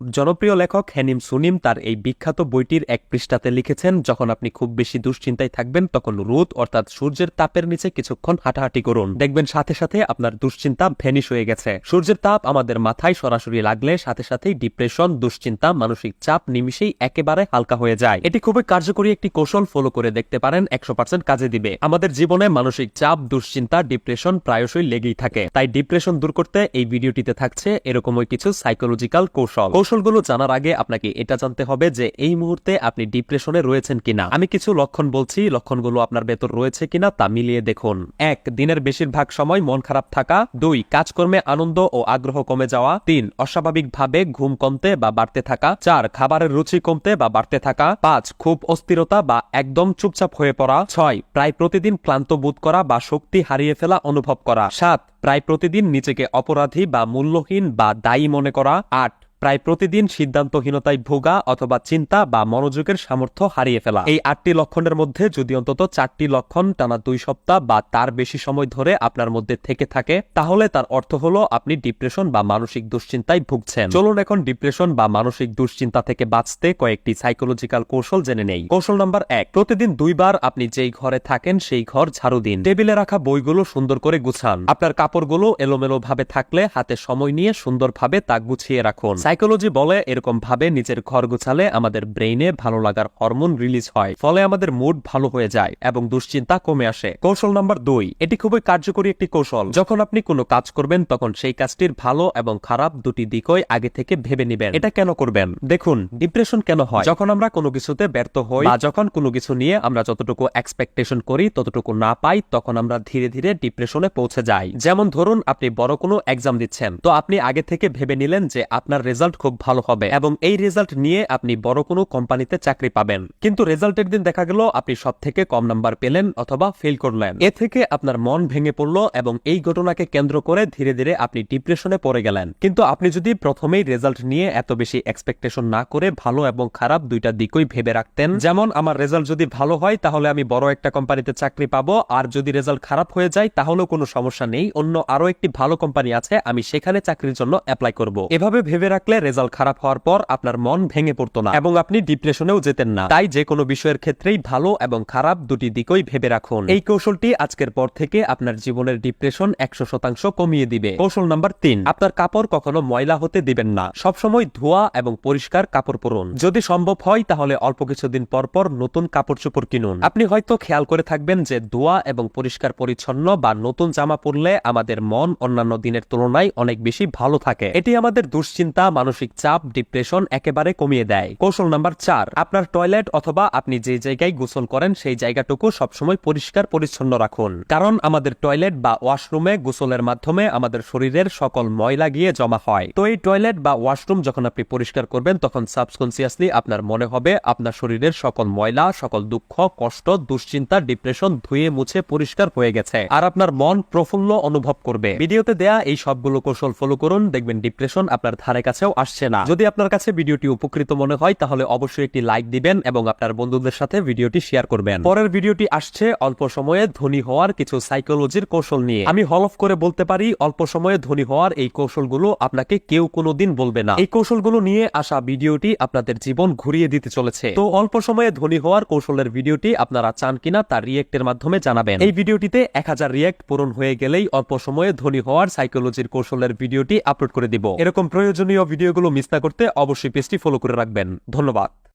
জনপ্রিয় লেখক হ্যানিম সুনিম তার এই বিখ্যাত বইটির এক পৃষ্ঠাতে লিখেছেন, যখন আপনি খুব বেশি দুশ্চিন্তায় থাকবেন, তখন রোদ অর্থাৎ সূর্যের তাপের নিচে কিছুক্ষণ হাঁটাহাঁটি করুন। দেখবেন সাথে সাথে আপনার দুশ্চিন্তা ভ্যানিশ হয়ে গেছে। সূর্যের তাপ আমাদের মাথায় সরাসরি লাগলে সাথে সাথেই ডিপ্রেশন, দুশ্চিন্তা, মানসিক চাপ নিমিশেই একেবারে হালকা হয়ে যায়। এটি খুবই কার্যকরী একটি কৌশল ফলো করে দেখতে পারেন, একশো পার্সেন্ট কাজে দিবে। আমাদের জীবনে মানসিক চাপ, দুশ্চিন্তা, ডিপ্রেশন প্রায়শই লেগেই থাকে। তাই ডিপ্রেশন দূর করতে এই ভিডিওটিতে থাকছে এরকমই কিছু সাইকোলজিক্যাল কৌশল। কৌশলগুলো জানার আগে আপনাকে এটা জানতে হবে যে এই মুহূর্তে আপনি ডিপ্রেশনে রয়েছেন কিনা। আমি কিছু লক্ষণ বলছি, লক্ষণগুলো আপনার ভেতর রয়েছে কিনা তা মিলিয়ে দেখুন। এক, দিনের বেশিরভাগ সময় মন খারাপ থাকা। দুই, কাজকর্মে আনন্দ ও আগ্রহ কমে যাওয়া। তিন, অস্বাভাবিকভাবে ঘুম কমতে বা বাড়তে থাকা। চার, খাবারের রুচি কমতে বা বাড়তে থাকা। পাঁচ, খুব অস্থিরতা বা একদম চুপচাপ হয়ে পড়া। ছয়, প্রায় প্রতিদিন ক্লান্ত বোধ করা বা শক্তি হারিয়ে ফেলা অনুভব করা। সাত, প্রায় প্রতিদিন নিজেকে অপরাধী বা মূল্যহীন বা দায়ী মনে করা। আট প্রায় প্রতিদিন সিদ্ধান্তহীনতায় ভোগা অথবা চিন্তা বা মনোযোগের সামর্থ্য হারিয়ে ফেলা। এই আটটি লক্ষণের মধ্যে যদি অন্তত চারটি লক্ষণ টানা দুই সপ্তাহ বা তার বেশি সময় ধরে আপনার মধ্যে থেকে থাকে, তাহলে তার অর্থ হলো আপনি ডিপ্রেশন বা মানসিক দুশ্চিন্তায় ভুগছেন। চলুন এখন ডিপ্রেশন বা মানসিক দুশ্চিন্তা থেকে বাঁচতে কয়েকটি সাইকোলজিক্যাল কৌশল জেনে নেই। কৌশল নাম্বার এক, প্রতিদিন দুইবার আপনি যেই ঘরে থাকেন সেই ঘর ঝাড়ু দিন। টেবিলে রাখা বইগুলো সুন্দর করে গুছান। আপনার কাপড়গুলো এলোমেলো ভাবে থাকলে হাতে সময় নিয়ে সুন্দরভাবে তা গুছিয়ে রাখুন। সাইকোলজি বলে, এরকম ভাবে নিজের ঘর গোছালে আমাদের ব্রেইনে ভালো লাগার হরমোন রিলিজ হয়, ফলে আমাদের মুড ভালো হয়ে যায় এবং দুশ্চিন্তা কমে আসে। কৌশল নাম্বার দুই, এটি খুবই কার্যকরী একটি কৌশল। যখন আপনি কোনো কাজ করবেন, তখন সেই কাজটির ভালো এবং খারাপ দুটি দিকই আগে থেকে ভেবে নেবেন। এটা কেন করবেন? দেখুন ডিপ্রেশন কেন হয়? যখন আমরা কোনো কিছুতে ব্যর্থ হই বা যখন কোনো কিছু নিয়ে আমরা যতটুকু এক্সপেকটেশন করি, ততটুকু না পাই, তখন আমরা ধীরে ধীরে ডিপ্রেশনে পৌঁছে যাই। যেমন ধরুন, আপনি বড় কোনো এক্সাম দিচ্ছেন। তো আপনি আগে থেকে ভেবে নিলেন যে আপনার খুব ভালো হবে এবং এই রেজাল্ট নিয়ে আপনি বড় কোনো কোম্পানিতে চাকরি পাবেন। কিন্তু রেজাল্টের দিন দেখা গেল, আপনি সব থেকে কম নাম্বার পেলেন অথবা ফেল করলেন। এ থেকে আপনার মন ভেঙে পড়ল এবং এই ঘটনাকে কেন্দ্র করে ধীরে ধীরে আপনি ডিপ্রেশনে পড়ে গেলেন। কিন্তু আপনি যদি প্রথমেই রেজাল্ট নিয়ে এত বেশি এক্সপেকটেশন না করে ভালো এবং খারাপ দুইটা দিকই ভেবে রাখতেন, যেমন আমার রেজাল্ট যদি ভালো হয়, তাহলে আমি বড় একটা কোম্পানিতে চাকরি পাবো, আর যদি রেজাল্ট খারাপ হয়ে যায়, তাহলেও কোনো সমস্যা নেই, অন্য আরও একটি ভালো কোম্পানি আছে, আমি সেখানে চাকরির জন্য অ্যাপ্লাই করব। এভাবে ভেবে রাখলে রেজাল্ট খারাপ হওয়ার পর আপনার মন ভেঙে পড়তো না এবং আপনি ডিপ্রেশনেও যেতেন না। তাই যে কোনো বিষয়ের ক্ষেত্রেই ভালো এবং খারাপ দুটি দিকই ভেবে রাখুন। এই কৌশলটি আজকের পর থেকে আপনার জীবনের ডিপ্রেশন একশো শতাংশ কমিয়ে দিবে। কৌশল নাম্বার তিন, আপনার কাপড় কখনো ময়লা হতে দিবেন না। সবসময় ধোয়া এবং পরিষ্কার কাপড় পরুন। যদি সম্ভব হয় তাহলে অল্প কিছুদিন পর পর নতুন কাপড় চোপড় কিনুন। আপনি হয়তো খেয়াল করে থাকবেন যে ধোয়া এবং পরিষ্কার পরিচ্ছন্ন বা নতুন জামা পরলে আমাদের মন অন্যান্য দিনের তুলনায় অনেক বেশি ভালো থাকে। এটি আমাদের দুশ্চিন্তা মানসিক চাপ ডিপ্রেশন একেবারে কমিয়ে দেয়। কৌশল নাম্বার চার, আপনার টয়লেট অথবা আপনি যে জায়গায় গোসল করেন, সেই জায়গাটুকু সবসময় পরিষ্কার, পরিচ্ছন্ন রাখুন। কারণ আমাদের টয়লেট বা ওয়াশরুমে গোসলের মাধ্যমে আমাদের শরীরের সকল ময়লা গিয়ে জমা হয়। তো এই টয়লেট বা ওয়াশরুম যখন আপনি পরিষ্কার করবেন, তখন সাবকনসিয়াসলি আপনার মনে হবে আপনার শরীরের সকল ময়লা, সকল দুঃখ, কষ্ট, দুশ্চিন্তা ডিপ্রেশন ধুয়ে মুছে পরিষ্কার হয়ে গেছে। আর আপনার মন প্রফুল্ল অনুভব করবে। ভিডিওতে দেয়া এই সবগুলো কৌশল ফলো করুন, দেখবেন ডিপ্রেশন আপনার ধারে কাছেও আসছে না। যদি আপনার কাছে ভিডিওটি উপকৃত মনে হয়, তাহলে অবশ্যই একটি লাইক দিবেন এবং আপনার বন্ধুদের সাথে ভিডিওটি শেয়ার করবেন। পরের ভিডিওটি আসছে অল্প সময়ে ধনী হওয়ার কিছু সাইকোলজির কৌশল নিয়ে। আমি হলফ করে বলতে পারি, অল্প সময়ে ধনী হওয়ার এই কৌশলগুলো আপনাকে কেউ কোনোদিন বলবে না। এই কৌশলগুলো নিয়ে আসা ভিডিওটি আপনাদের জীবন ঘুরিয়ে দিতে চলেছে। তো অল্প সময়ে ধনী হওয়ার কৌশলের ভিডিওটি আপনারা চান কিনা তার রিয়েক্টের মাধ্যমে জানাবেন। এই ভিডিওটিতে এক হাজার রিয়েক্ট পূরণ হয়ে গেলেই অল্প সময়ে ধনী হওয়ার সাইকোলজির কৌশলের ভিডিওটি আপলোড করে দিব। এরকম প্রয়োজনীয় ভিডিওগুলো মিস না করতে অবশ্যই পেজটি ফলো করে রাখবেন। ধন্যবাদ।